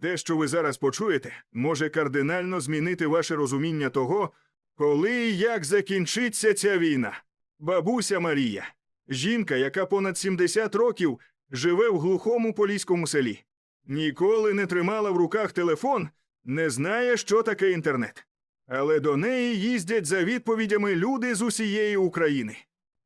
Те, що ви зараз почуєте, може кардинально змінити ваше розуміння того, коли і як закінчиться ця війна. Бабуся Марія, жінка, яка понад 70 років живе в глухому поліському селі, ніколи не тримала в руках телефон, не знає, що таке інтернет. Але до неї їздять за відповідями люди з усієї України.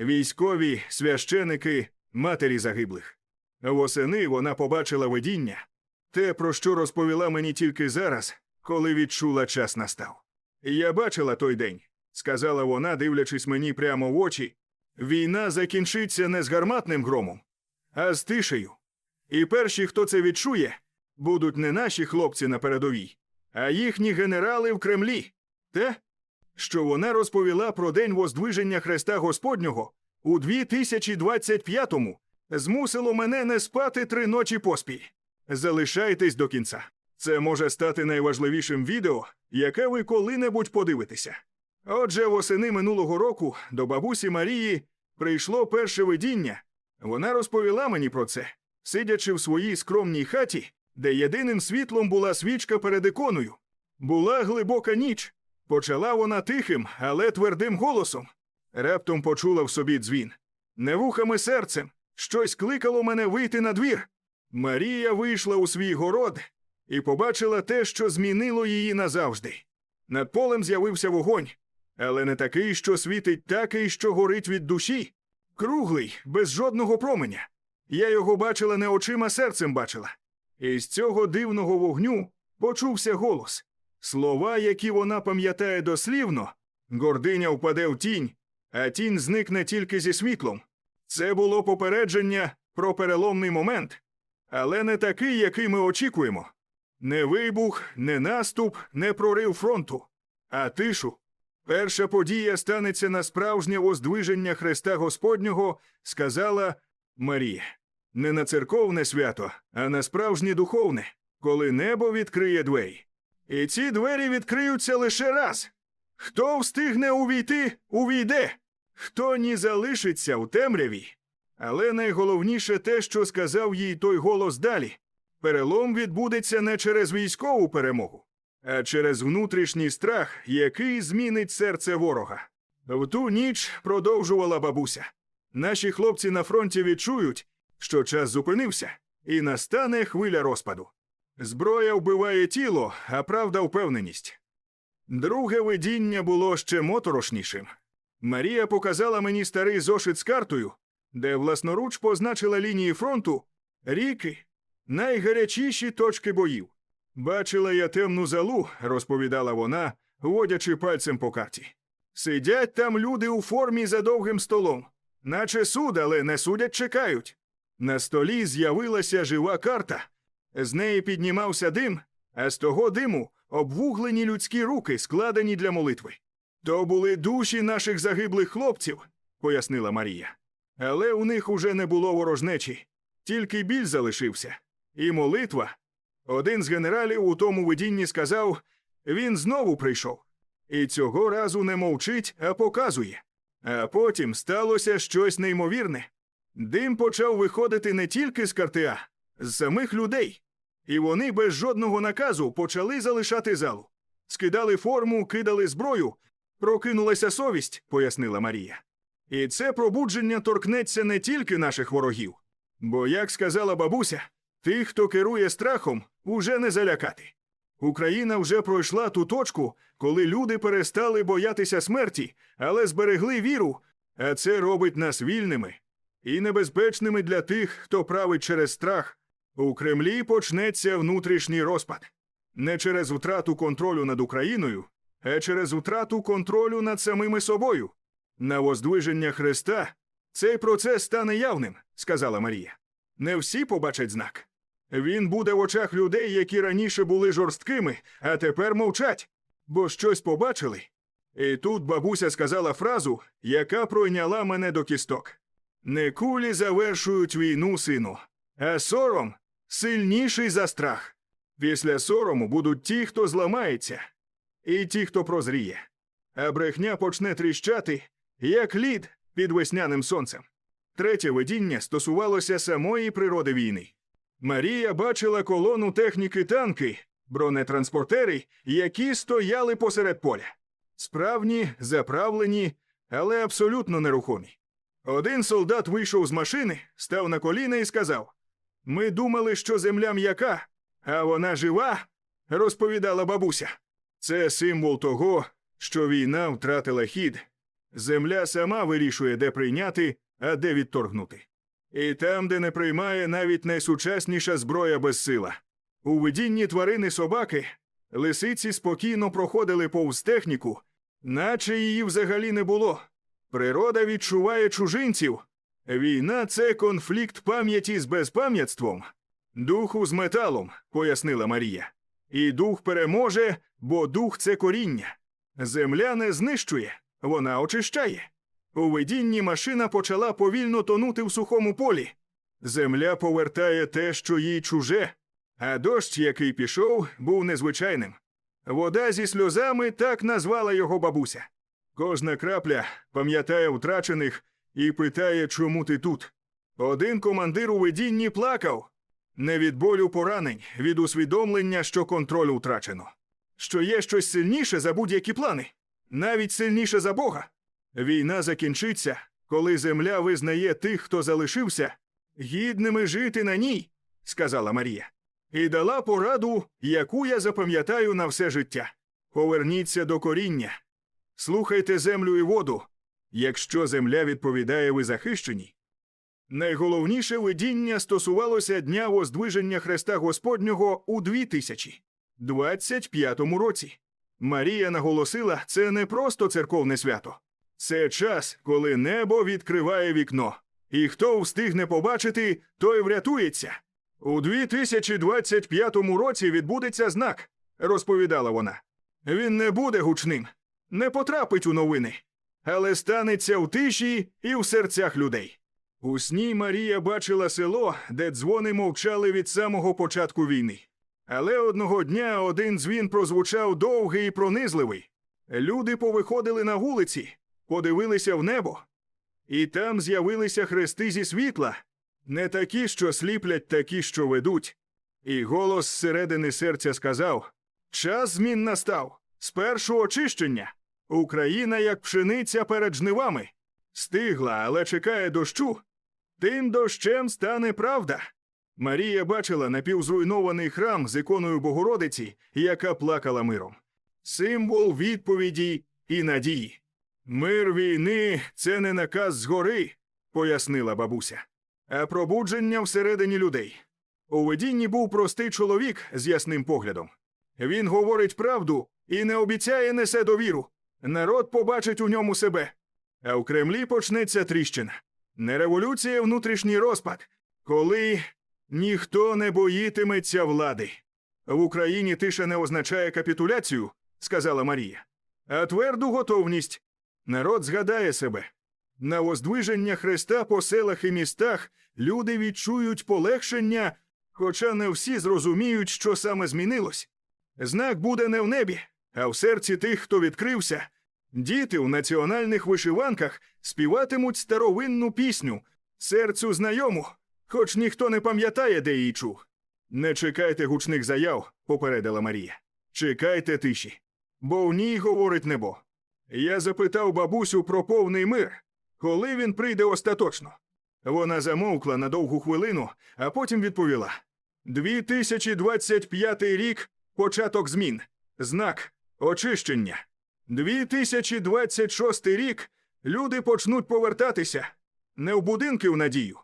Військові, священики, матері загиблих. Восени вона побачила видіння, те, про що розповіла мені тільки зараз, коли відчула час настав. Я бачила той день, сказала вона, дивлячись мені прямо в очі. Війна закінчиться не з гарматним громом, а з тишею. І перші, хто це відчує, будуть не наші хлопці на передовій, а їхні генерали в Кремлі. Те, що вона розповіла про день воздвиження Христа Господнього у 2025-му, змусило мене не спати три ночі поспіль. Залишайтесь до кінця. Це може стати найважливішим відео, яке ви коли-небудь подивитеся. Отже, восени минулого року до бабусі Марії прийшло перше видіння. Вона розповіла мені про це, сидячи в своїй скромній хаті, де єдиним світлом була свічка перед іконою. Була глибока ніч. Почала вона тихим, але твердим голосом. Раптом почула в собі дзвін. Не вухами серцем. Щось кликало мене вийти на двір. Марія вийшла у свій город і побачила те, що змінило її назавжди. Над полем з'явився вогонь, але не такий, що світить так і що горить від душі. Круглий, без жодного променя. Я його бачила не очима, серцем бачила. І з цього дивного вогню почувся голос. Слова, які вона пам'ятає дослівно, гординя впаде в тінь, а тінь зникне тільки зі світлом. Це було попередження про переломний момент, але не такий, який ми очікуємо. Не вибух, не наступ, не прорив фронту, а тишу. Перша подія станеться на справжнє воздвиження Христа Господнього, сказала Марія. Не на церковне свято, а на справжнє духовне, коли небо відкриє двері. І ці двері відкриються лише раз. Хто встигне увійти, увійде, хто ні залишиться в темряві. Але найголовніше те, що сказав їй той голос далі. Перелом відбудеться не через військову перемогу, а через внутрішній страх, який змінить серце ворога. В ту ніч продовжувала бабуся. Наші хлопці на фронті відчують, що час зупинився, і настане хвиля розпаду. Зброя вбиває тіло, а правда впевненість. Друге видіння було ще моторошнішим. Марія показала мені старий зошит з картою, де власноруч позначила лінії фронту, ріки, найгарячіші точки боїв. Бачила я темну залу, розповідала вона, водячи пальцем по карті. Сидять там люди у формі за довгим столом, наче суд, але не судять, чекають. На столі з'явилася жива карта. З неї піднімався дим, а з того диму обвуглені людські руки, складені для молитви. То були душі наших загиблих хлопців, пояснила Марія. Але у них уже не було ворожнечі, тільки біль залишився. І молитва. Один з генералів у тому видінні сказав він знову прийшов. І цього разу не мовчить, а показує. А потім сталося щось неймовірне. Дим почав виходити не тільки з карти А, з самих людей. І вони без жодного наказу почали залишати залу. Скидали форму, кидали зброю. Прокинулася совість, пояснила Марія. І це пробудження торкнеться не тільки наших ворогів. Бо, як сказала бабуся, тих, хто керує страхом, уже не залякати. Україна вже пройшла ту точку, коли люди перестали боятися смерті, але зберегли віру, а це робить нас вільними і небезпечними для тих, хто править через страх. У Кремлі почнеться внутрішній розпад не через втрату контролю над Україною, а через втрату контролю над самими собою. На воздвиження Христа цей процес стане явним, сказала Марія. Не всі побачать знак. Він буде в очах людей, які раніше були жорсткими, а тепер мовчать, бо щось побачили. І тут бабуся сказала фразу, яка пройняла мене до кісток. Не кулі завершують війну, сину, а сором сильніший за страх. Після сорому будуть ті, хто зламається, і ті, хто прозріє. А брехня почне тріщати, як лід під весняним сонцем. Третє видіння стосувалося самої природи війни. Марія бачила колону техніки танки, бронетранспортери, які стояли посеред поля. Справні, заправлені, але абсолютно нерухомі. Один солдат вийшов з машини, став на коліна і сказав: Ми думали, що земля м'яка, а вона жива, розповідала бабуся. Це символ того, що війна втратила хід. Земля сама вирішує, де прийняти, а де відторгнути. І там, де не приймає навіть найсучасніша зброя безсила. У видінні тварини собаки лисиці спокійно проходили повз техніку, наче її взагалі не було. Природа відчуває чужинців. Війна це конфлікт пам'яті з безпам'ятством, духу з металом, пояснила Марія. І дух переможе, бо дух це коріння. Земля не знищує, вона очищає. У видінні машина почала повільно тонути в сухому полі. Земля повертає те, що їй чуже, а дощ, який пішов, був незвичайним. Вода зі сльозами так назвала його бабуся. Кожна крапля пам'ятає втрачених і питає, чому ти тут. Один командир у видінні плакав не від болю поранень, від усвідомлення, що контроль втрачено, що є щось сильніше за будь-які плани, навіть сильніше за Бога. Війна закінчиться, коли земля визнає тих, хто залишився, гідними жити на ній, сказала Марія, і дала пораду, яку я запам'ятаю на все життя. Поверніться до коріння, слухайте землю і воду. Якщо земля відповідає, ви захищені. Найголовніше видіння стосувалося дня воздвиження Христа Господнього у 2025 році. Марія наголосила, це не просто церковне свято, це час, коли небо відкриває вікно. І хто встигне побачити, той врятується. У 2025 році відбудеться знак, розповідала вона. Він не буде гучним, не потрапить у новини, але станеться в тиші і в серцях людей. У сні Марія бачила село, де дзвони мовчали від самого початку війни. Але одного дня один дзвін прозвучав довгий і пронизливий. Люди повиходили на вулиці, подивилися в небо, і там з'явилися хрести зі світла, не такі, що сліплять, такі, що ведуть. І голос зсередини серця сказав: Час змін настав, спершу очищення. Україна, як пшениця перед жнивами, стигла, але чекає дощу. Тим дощем стане правда. Марія бачила напівзруйнований храм з іконою Богородиці, яка плакала миром. Символ відповіді і надії. Мир війни це не наказ згори, пояснила бабуся, а пробудження всередині людей. У видінні був простий чоловік з ясним поглядом. Він говорить правду і не обіцяє несе довіру. Народ побачить у ньому себе. А в Кремлі почнеться тріщина. Не революція, внутрішній розпад, коли ніхто не боїтиметься влади. В Україні тиша не означає капітуляцію, сказала Марія, а тверду готовність. Народ згадає себе. На воздвиження Христа по селах і містах люди відчують полегшення, хоча не всі зрозуміють, що саме змінилось. Знак буде не в небі, а в серці тих, хто відкрився. Діти у національних вишиванках співатимуть старовинну пісню, серцю знайому, хоч ніхто не пам'ятає, де її чув. Не чекайте гучних заяв, попередила Марія. Чекайте тиші, бо в ній говорить небо. Я запитав бабусю про повний мир, коли він прийде остаточно. Вона замовкла на довгу хвилину, а потім відповіла: 2025 рік початок змін, знак очищення. 2026 рік люди почнуть повертатися не в будинки в надію.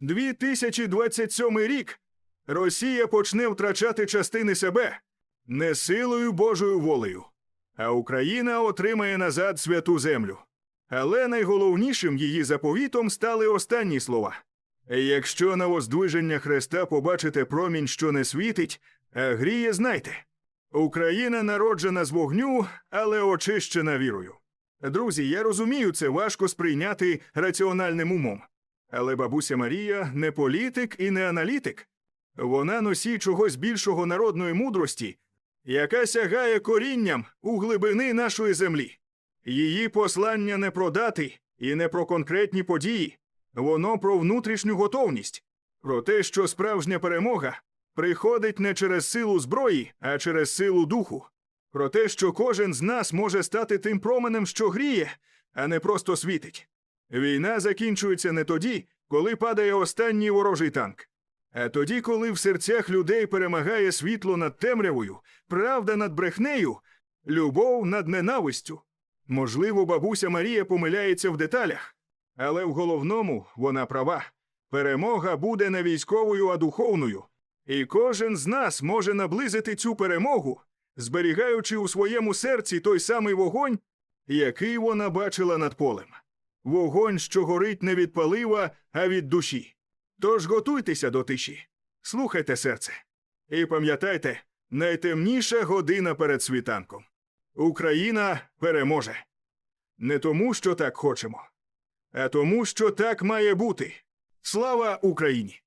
2027 рік Росія почне втрачати частини себе не силою Божою волею, а Україна отримає назад святу землю. Але найголовнішим її заповітом стали останні слова. Якщо на воздвиження Христа побачите промінь, що не світить, а гріє, знайте. Україна народжена з вогню, але очищена вірою. Друзі, я розумію, це важко сприйняти раціональним умом. Але бабуся Марія не політик і не аналітик. Вона носій чогось більшого народної мудрості, яка сягає корінням у глибини нашої землі. Її послання не про дати і не про конкретні події, воно про внутрішню готовність. Про те, що справжня перемога приходить не через силу зброї, а через силу духу. Про те, що кожен з нас може стати тим променем, що гріє, а не просто світить. Війна закінчується не тоді, коли падає останній ворожий танк, а тоді, коли в серцях людей перемагає світло над темрявою, правда над брехнею, любов над ненавистю. Можливо, бабуся Марія помиляється в деталях, але в головному вона права. Перемога буде не військовою, а духовною. І кожен з нас може наблизити цю перемогу, зберігаючи у своєму серці той самий вогонь, який вона бачила над полем. Вогонь, що горить не від палива, а від душі. Тож готуйтеся до тиші, слухайте серце. І пам'ятайте, найтемніша година перед світанком. Україна переможе. Не тому, що так хочемо, а тому, що так має бути. Слава Україні!